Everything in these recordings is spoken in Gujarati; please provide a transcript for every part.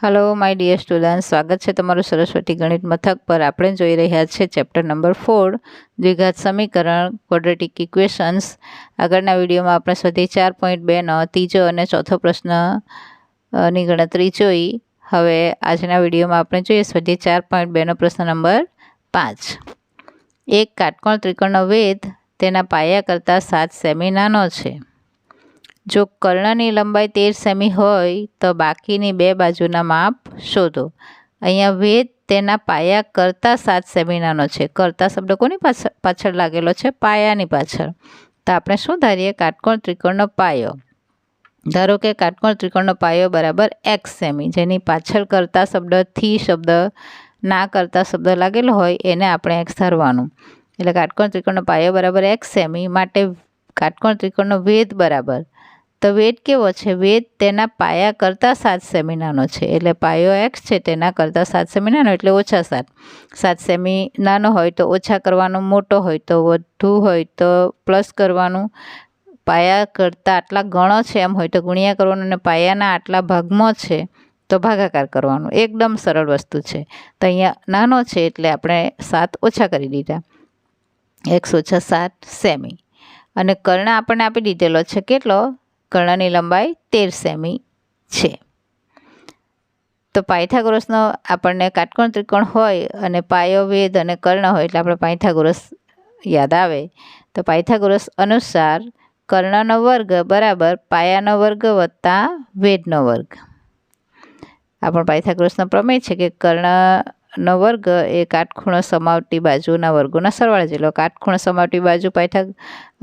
હલો માય ડિયર સ્ટુડન્ટ સ્વાગત છે તમારું સરસ્વતી ગણિત મથક પર. આપણે જોઈ રહ્યા છે ચેપ્ટર નંબર ફોર દ્વિઘાત સમીકરણ ક્વોડ્રેટિક ઇક્વેશન્સ આગળના વિડીયોમાં આપણે સ્વધી ચાર પોઈન્ટ બેનો ત્રીજો અને ચોથો પ્રશ્નની ગણતરી જોઈ. હવે આજના વિડીયોમાં આપણે જોઈએ સ્વધી ચાર પોઈન્ટ બેનો પ્રશ્ન નંબર પાંચ. એક કાટકોણ ત્રિકોણનો વેધ તેના પાયા કરતાં સાત સેમી નાનો છે. જો કર્ણની લંબાઈ તેર સેમી હોય, તો બાકીની બે બાજુના માપ શોધો. અહીંયા વેદ તેના પાયા કરતાં સાત સેમી નાનો છે. કરતા શબ્દ કોની પાછળ પાછળ લાગેલો છે? પાયાની પાછળ. તો આપણે શું ધારીએ? કાટકોણ ત્રિકોણનો પાયો. ધારો કે કાટકોણ ત્રિકોણનો પાયો બરાબર એક્સ સેમી. જેની પાછળ કરતા શબ્દથી શબ્દ, ના કરતા શબ્દ લાગેલો હોય, એને આપણે એક્સ ધારવાનું. એટલે કાટકોણ ત્રિકોણનો પાયો બરાબર એક્સ સેમી. માટે કાટકોણ ત્રિકોણનો વેધ બરાબર. તો વેદ કેવો છે? વેદ તેના પાયા કરતાં સાત સેમીનાનો છે. એટલે પાયો એક્સ છે, તેના કરતાં સાત સેમીનાનો, એટલે ઓછા સાત. સાત સેમી નાનો હોય તો ઓછા કરવાનું, મોટો હોય તો વધુ હોય તો પ્લસ કરવાનું. પાયા કરતાં આટલા ગણો છે એમ હોય તો ગુણ્યા કરવાનું અને પાયાના આટલા ભાગમાં છે તો ભાગાકાર કરવાનો. એકદમ સરળ વસ્તુ છે. તો અહીંયા નાનો છે એટલે આપણે સાત ઓછા કરી દીધા. એક્સ ઓછા સાત સેમી. અને કર્ણ આપણને આપી દીધેલો છે કેટલો? કર્ણની લંબાઈ તેર સેમી છે. તો પાયથાગોરસનો આપણને કાટકોણ ત્રિકોણ હોય અને પાયો વેદ અને કર્ણ હોય એટલે આપણે પાયથાગોરસ યાદ આવે. તો પાયથાગોરસ અનુસાર કર્ણનો વર્ગ બરાબર પાયાનો વર્ગ વત્તા વેદનો વર્ગ. આ પાયથાગોરસનો પ્રમેય છે કે કર્ણનો વર્ગ એ કાટખૂણો સમાવતી બાજુના વર્ગોના સરવાળા જેટલો કાટખૂણો સમાવતી બાજુ પાયથા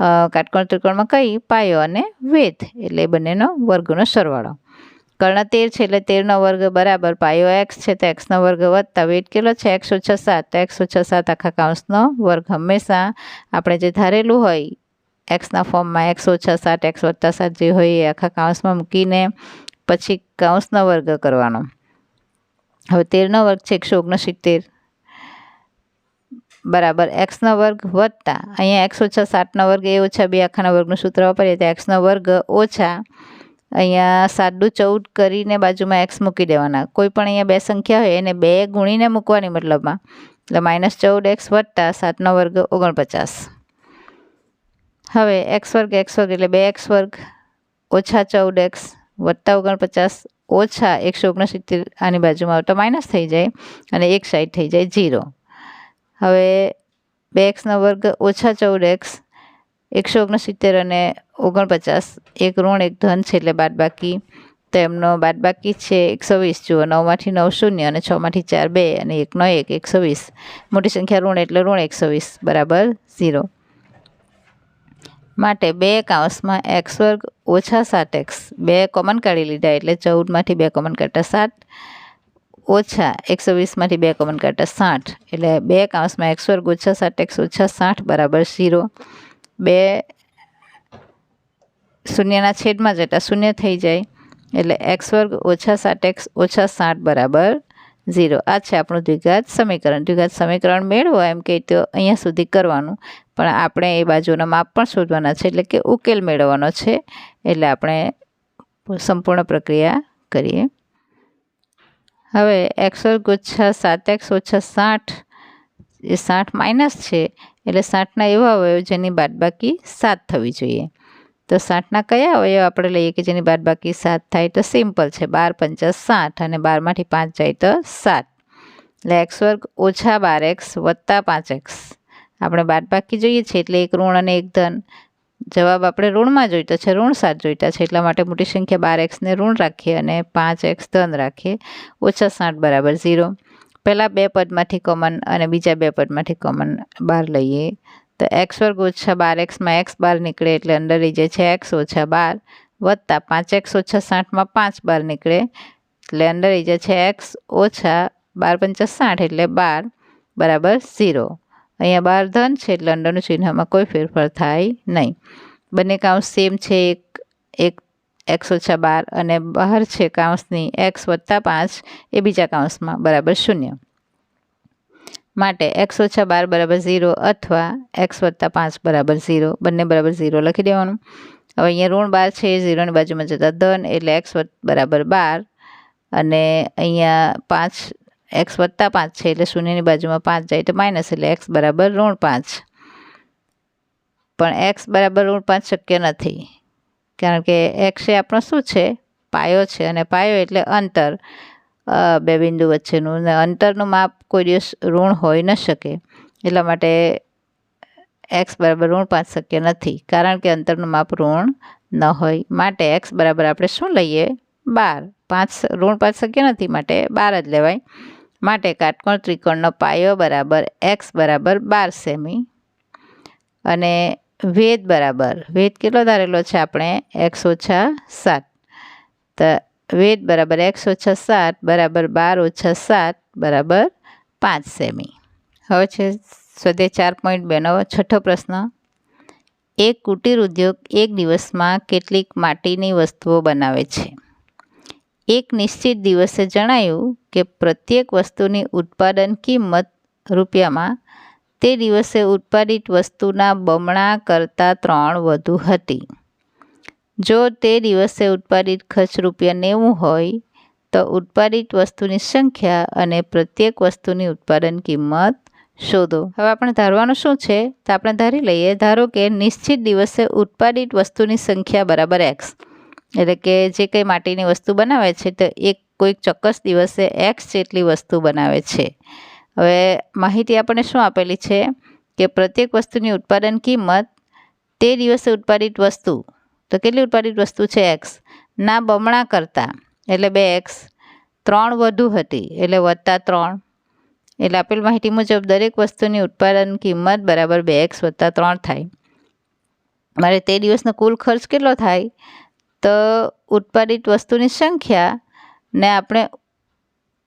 અ, કાટકોણ ત્રિકોણમાં કઈ? પાયો અને વેદ એટલે બંનેનો વર્ગનો સરવાળો. કર્ણ તેર છે એટલે તેરનો વર્ગ બરાબર. પાયો એક્સ છે તો એક્સનો વર્ગ વત્તા વેટ કેટલો છે? એક્સ ઓછા સાત. તો એક્સ ઓછા સાત આખા કાઉન્સનો વર્ગ હંમેશા. આપણે જે ધારેલું હોય એક્સના ફોર્મમાં એક્સ ઓછા સાત એક્સ વત્તા સાત જે હોય એ આખા કાઉન્સમાં મૂકીને પછી કાઉન્સનો વર્ગ કરવાનો. હવે તેરનો વર્ગ છે એકસો ઓગણસિત્તેર. બરાબર, એક્સનો વર્ગ વત્તા, અહીંયા એક્સ ઓછા સાતનો વર્ગ એ ઓછા બે આખાના વર્ગનું સૂત્ર વાપરીએ તો એક્સનો વર્ગ ઓછા અહીંયા સાદું ચૌદ કરીને બાજુમાં એક્સ મૂકી દેવાના. કોઈ પણ અહીંયા બે સંખ્યા હોય એને બે ગુણીને મૂકવાની મતલબમાં. એટલે માઇનસ ચૌદ એક્સ વત્તા સાતનો વર્ગ ઓગણપચાસ. હવે એક્સ વર્ગ એક્સ વર્ગ એટલે બે એક્સ વર્ગ ઓછા ચૌદ એક્સ વત્તા ઓગણપચાસ ઓછા એકસો ઓગણસિત્તેર આની બાજુમાં આવતા માઇનસ થઈ જાય અને એક સાઈડ થઈ જાય ઝીરો હવે બે એક્સનો વર્ગ ઓછા ચૌદ એક્સ એકસો ઓગણસિત્તેર અને ઓગણપચાસ, એક ઋણ, એક ધન છે એટલે બાદબાકી. તો એમનો બાદબાકી છે એકસો વીસ. જુઓ, નવમાંથી નવ શૂન્ય અને છમાંથી ચાર બે અને એકનો એક, એકસો વીસ. મોટી સંખ્યા ઋણ એટલે ઋણ એકસો વીસ, બરાબર? ઝીરો માટે બે કાઉન્સમાં એક્સ વર્ગ ઓછા સાત એક્સ. બે કોમન કાઢી લીધા એટલે ચૌદમાંથી બે કોમન કાઢતા સાત, ઓછા એકસો વીસમાંથી બે કોમન કાઢતા સાઠ. એટલે બે કાઉન્સમાં એક્સ વર્ગ ઓછા સાત, એક્સ ઓછા સાઠ બરાબર ઝીરો. બે શૂન્યના છેદમાં જતા શૂન્ય થઈ જાય. એટલે એક્સ વર્ગ ઓછા સાત, એક્સ ઓછા સાઠ બરાબર ઝીરો. આ છે આપણું દ્વિઘાત સમીકરણ. દ્વિઘાત સમીકરણ મેળવો એમ કે તો અહીંયા સુધી કરવાનું. પણ આપણે એ બાજુના માપ પણ શોધવાના છે. એટલે કે ઉકેલ મેળવવાનો છે. એટલે આપણે સંપૂર્ણ પ્રક્રિયા કરીએ. હવે એક્સો ગુચ્છા સાત એક્સ ઓછા સાઠ એ સાઠ માઇનસ છે. એટલે સાઠના એવા અવયવ જેની બાદબાકી સાત થવી જોઈએ. તો સાઠના કયા અવયવ આપણે લઈએ કે જેની બાદબાકી સાત થાય તો સિમ્પલ છે? બાર પંચા સાઠ અને બારમાંથી પાંચ જાય તો સાત. એટલે એક્સ વર્ગ ઓછા બાર એક્સ વત્તા પાંચ એક્સ. આપણે બાદબાકી જોઈએ છીએ એટલે એક ઋણ અને એક ધન. જવાબ આપણે ઋણમાં જોઈતો છે ઋણ સાત જોઈતા છે. એટલા માટે મોટી સંખ્યા બાર એક્સને ઋણ રાખીએ અને પાંચ એક્સ ધન રાખીએ. ઓછા સાઠ બરાબર ઝીરો. પહેલાં બે પદમાંથી કોમન અને બીજા બે પદમાંથી કોમન બાર લઈએ. તો એક્સ વર્ગ ઓછા બાર એક્સમાં એક્સ બાર નીકળે એટલે અંડર રહી છે એક્સ ઓછા બાર, વત્તા પાંચ એક્સ ઓછા સાઠમાં પાંચ બાર નીકળે એટલે અંડર રહી છે એક્સ ઓછા બાર પંચા સાઠ એટલે બાર બરાબર ઝીરો અહીંયા બાર ધન છે એટલે અંડરનું ચિહ્નમાં કોઈ ફેરફાર થાય નહીં. બંને કાઉન્સ સેમ છે, એક એક એક્સ ઓછા બાર અને બહાર છે કાઉન્સની એક્સ વત્તા પાંચ એ બીજા કાઉન્સમાં બરાબર શૂન્ય. માટે એક્સ ઓછા બાર બરાબર ઝીરો અથવા એક્સ વત્તા પાંચ બરાબર ઝીરો બંને બરાબર ઝીરો લખી દેવાનું. હવે અહીંયા ઋણ બાર છે ઝીરોની બાજુમાં જતા ધન એટલે એક્સ બરાબર બાર અને અહીંયા પાંચ એક્સ વત્તા પાંચ છે એટલે શૂન્યની બાજુમાં પાંચ જાય તો માઇનસ એટલે એક્સ બરાબર ઋણ પાંચ. પણ એક્સ બરાબર ઋણ પાંચ શક્ય નથી. કારણ કે એક્સ એ આપણો શું છે? પાયો છે અને પાયો એટલે અંતર. બે બિંદુ વચ્ચેનું. અંતરનું માપ કોઈ દિવસ ઋણ હોઈ ન શકે. એટલા માટે એક્સ બરાબર ઋણ પાંચ શક્ય નથી. કારણ કે અંતરનું માપ ઋણ ન હોય. માટે એક્સ બરાબર આપણે શું લઈએ? બાર. પાંચ ઋણ પાંચ શક્ય નથી. માટે બાર જ લેવાય. માટે કાટકોણ ત્રિકોણનો પાયો બરાબર એક્સ બરાબર બાર સેમી. અને વેદ બરાબર. વેદ કેટલો ધારેલો છે? આપણે એક્સ ઓછા સાત. તો વેદ બરાબર એકસો છસાઠ બરાબર બાર ઓછા સાત બરાબર પાંચ સેમી. હવે છે સ્વાધ્યાય ચાર પોઈન્ટ બેનો છઠ્ઠો પ્રશ્ન. એક કુટીર ઉદ્યોગ એક દિવસમાં કેટલીક માટીની વસ્તુઓ બનાવે છે. એક નિશ્ચિત દિવસે જણાયું કે પ્રત્યેક વસ્તુની ઉત્પાદન કિંમત રૂપિયામાં, તે દિવસે ઉત્પાદિત વસ્તુના બમણા કરતાં ત્રણ વધુ હતી. જો તે દિવસે ઉત્પાદિત ખર્ચ રૂપિયા નેવું હોય, તો ઉત્પાદિત વસ્તુની સંખ્યા અને પ્રત્યેક વસ્તુની ઉત્પાદન કિંમત શોધો. હવે આપણે ધારવાનું શું છે? તો આપણે ધારી લઈએ, ધારો કે નિશ્ચિત દિવસે ઉત્પાદિત વસ્તુની સંખ્યા બરાબર એક્સ એટલે કે જે કંઈ માટીની વસ્તુ બનાવે છે, તો એક કોઈક ચોક્કસ દિવસે એક્સ જેટલી વસ્તુ બનાવે છે. હવે માહિતી આપણને શું આપેલી છે? કે પ્રત્યેક વસ્તુની ઉત્પાદન કિંમત તે દિવસે ઉત્પાદિત વસ્તુ તો કેટલી ઉત્પાદિત વસ્તુ છે એક્સ? ના, બમણા કરતાં. એટલે બે એક્સ. ત્રણ વધુ હતી, એટલે વત્તા ત્રણ. એટલે આપેલ માહિતી મુજબ દરેક વસ્તુની ઉત્પાદન કિંમત બરાબર બે એક્સ વત્તા ત્રણ થાય. મારે તે દિવસનો કુલ ખર્ચ કેટલો થાય? તો ઉત્પાદિત વસ્તુની સંખ્યા ને આપણે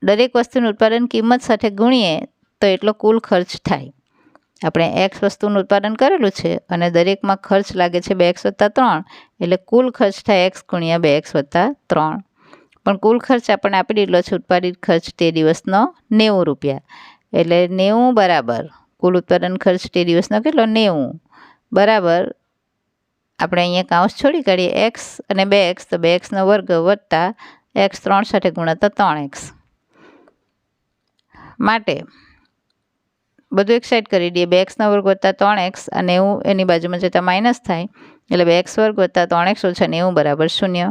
દરેક વસ્તુની ઉત્પાદન કિંમત સાથે ગુણીએ તો એટલો કુલ ખર્ચ થાય. આપણે એક્સ વસ્તુનું ઉત્પાદન કરેલું છે અને દરેકમાં ખર્ચ લાગે છે બે એક્સ વત્તા ત્રણ, એટલે કુલ ખર્ચ થાય એક્સ ગુણ્યા બે એક્સ વત્તા ત્રણ. પણ કુલ ખર્ચ આપણને આપી દીધો છે ઉત્પાદિત ખર્ચ તે દિવસનો નેવું રૂપિયા. એટલે નેવું બરાબર. કુલ ઉત્પાદન ખર્ચ તે દિવસનો કેટલો? નેવું. બરાબર. આપણે અહીંયા કાઉન્સ છોડી કાઢીએ. એક્સ અને બે એક્સ તો બે એક્સનો વર્ગ વત્તા એક્સ ત્રણ સાથે ગુણાતા ત્રણ એક્સ માટે બધું એક સાઈડ કરી દઈએ. બે એક્સના વર્ગ વત્તા ત્રણ એક્સ અને નેવું એની બાજુમાં જતાં માઇનસ થાય, એટલે બે એક્સ વર્ગ વત્તા ત્રણ એક્સ ઓછા નેવું બરાબર શૂન્ય.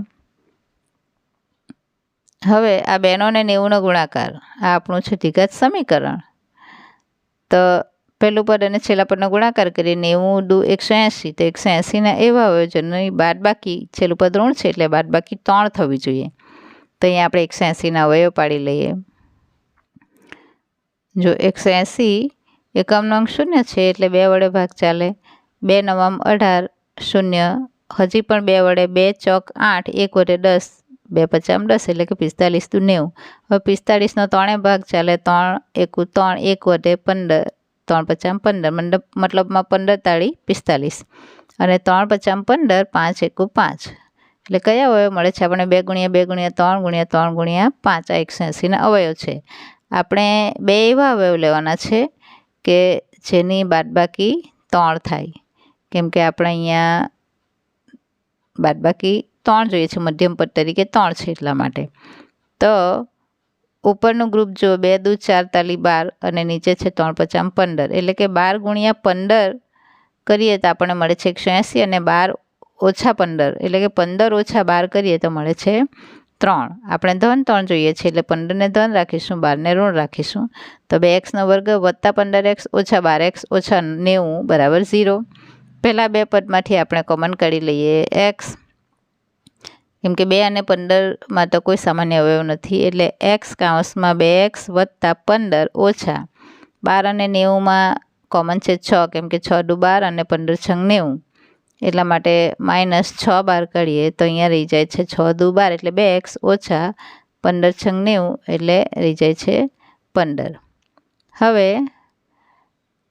હવે આ બેનો ને નેવુંનો ગુણાકાર, આ આપણું છે દ્વિઘાત સમીકરણ. તો પહેલું પદ અને છેલ્લા પદનો ગુણાકાર કરીએ નેવું દુ એકસો એંસી તો એકસો એંસીના એવા અવયોજનની બાદ બાકી છેલ્લું પદ ઋણ છે એટલે બાદ બાકી ત્રણ થવી જોઈએ. તો અહીંયા આપણે એકસો એંસીના અવયવ પાડી લઈએ. જો એકસો એંસી એકમનો અંક શૂન્ય છે એટલે બે વડે ભાગ ચાલે. બે નવમ અઢાર શૂન્ય. હજી પણ બે વડે બે ચોક આઠ, એક વડે દસ. બે પચામ દસ એટલે કે પિસ્તાલીસ દુ નેવું. હવે પિસ્તાળીસનો ત્રણે ભાગ ચાલે ત્રણ એકુ ત્રણ, એક વડે પંદર. ત્રણ પચામ પંદર મંડપ મતલબમાં પંદર તાળી પિસ્તાલીસ. અને ત્રણ પચામ પંદર, પાંચ એકુ પાંચ. એટલે કયા અવયવ મળે છે? આપણે બે ગુણ્યા બે ગુણ્યા ત્રણ ગુણ્યા ત્રણ ગુણ્યા પાંચ આ એકસો એંસીના અવયવ છે. આપણે બે એવા અવયવ લેવાના છે. કે જેની બાદબાકી ત્રણ થાય. કેમ કે આપણે અહીંયા બાદબાકી ત્રણ જોઈએ છે, મધ્યમ પદ તરીકે ત્રણ છે એટલા માટે. તો ઉપરનું ગ્રુપ જો બે, દુ, ચાર, તાલી, બાર અને નીચે છે ત્રણ પચામ પંદર. એટલે કે બાર ગુણ્યા પંદર કરીએ તો આપણને મળે છે એકસો એંસી અને બાર ઓછા પંદર. એટલે કે પંદર ઓછા બાર કરીએ તો મળે છે ત્રણ. આપણે ધન ત્રણ જોઈએ છે એટલે પંદરને ધન રાખીશું, બારને ઋણ રાખીશું. તો બે એક્સનો વર્ગ વત્તા પંદર એક્સ ઓછા બાર એક્સ ઓછા નેવું બરાબર ઝીરો. પહેલાં બે પદમાંથી આપણે કોમન કાઢી લઈએ એક્સ. કેમ કે બે અને પંદરમાં તો કોઈ સામાન્ય અવયવ નથી, એટલે એક્સ કાઉન્સમાં બે એક્સ વત્તા પંદર ઓછા બાર અને નેવુંમાં કોમન છે છ, કેમ કે છ દુ બાર અને પંદર છંગ નેવું. એટલા માટે માઇનસ છ બાર કરીએ તો અહીંયા રહી જાય છે છ દુ બાર એટલે બે એક્સ ઓછા પંદર છંગ નેવું એટલે રહી જાય છે પંદર. હવે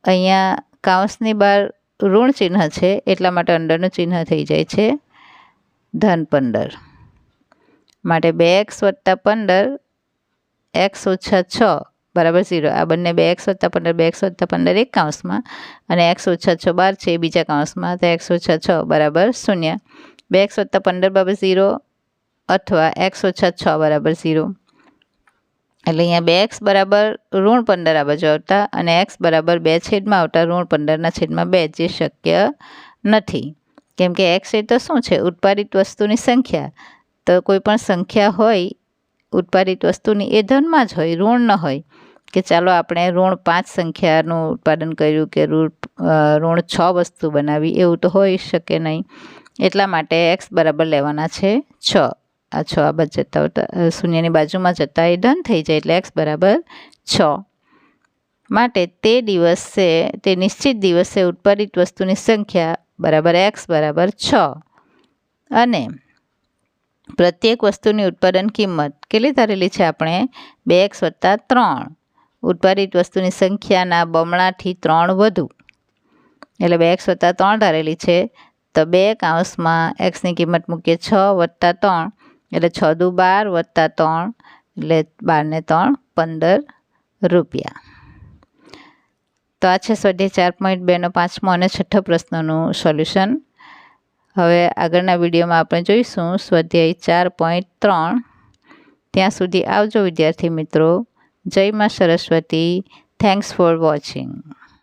અહીંયા કાઉન્સની બહાર ઋણ ચિહ્ન છે એટલા માટે અંડરનું ચિહ્ન થઈ જાય છે ધન પંદર. માટે બે એક્સ વત્તા પંદર, એક્સ ઓછા છ બરાબર, ઝીરો. આ બંને બે એક્સ વત્તા પંદર, બે એક્સ વત્તા પંદર એક કાઉન્સમાં. અને એક્સ ઓછા છ બાર છે બીજા કાઉન્સમાં. તો એક્સ ઓછા છ, બરાબર, શૂન્ય. બે એક્સ વત્તા પંદર બરાબર ઝીરો અથવા એક્સ ઓછા છ બરાબર ઝીરો. એટલે અહીંયા બે એક્સ બરાબર ઋણ પંદર આ બાજુ આવતા અને એક્સ બરાબર બે છેદમાં આવતા ઋણ પંદરના છેદમાં બે જે શક્ય નથી. કેમ કે એક્સ એ તો શું છે? ઉત્પાદિત વસ્તુની સંખ્યા. તો કોઈ પણ સંખ્યા હોય, ઉત્પાદિત વસ્તુની એ ધનમાં જ હોય, ઋણ ન હોય. કે ચાલો આપણે ઋણ પાંચ સંખ્યાનું ઉત્પાદન કર્યું કે ઋણ ઋણ છ વસ્તુ બનાવી, એવું તો હોઈ શકે નહીં. એટલા માટે એક્સ બરાબર લેવાના છે છ. આ છ આ બાજુ જતા શૂન્યની બાજુમાં જતાં એ ડન થઈ જાય એટલે એક્સ બરાબર છ. માટે તે દિવસે, તે નિશ્ચિત દિવસે ઉત્પાદિત વસ્તુની સંખ્યા બરાબર એક્સ બરાબર છ. અને પ્રત્યેક વસ્તુની ઉત્પાદન કિંમત કેટલી ધારેલી છે આપણે? બે એક્સ વત્તા ત્રણ. ઉત્પાદિત વસ્તુની સંખ્યાના બમણાથી ત્રણ વધુ. એટલે બે એક્સ વત્તા ત્રણ ધારેલી છે. તો બે કાઉન્સમાં એક્સની કિંમત મૂકીએ છ વત્તા ત્રણ. એટલે છ દુ બાર વત્તા ત્રણ. એટલે બારને ત્રણ પંદર રૂપિયા. તો આ છે સ્વાધ્યાય ચાર પોઈન્ટ બેનો પાંચમો અને છઠ્ઠો પ્રશ્નનું સોલ્યુશન. હવે આગળના વિડીયોમાં આપણે જોઈશું સ્વાધ્યાય ચાર પોઈન્ટ ત્રણ. ત્યાં સુધી આવજો વિદ્યાર્થી મિત્રો. જય માં સરસ્વતી. Thanks for watching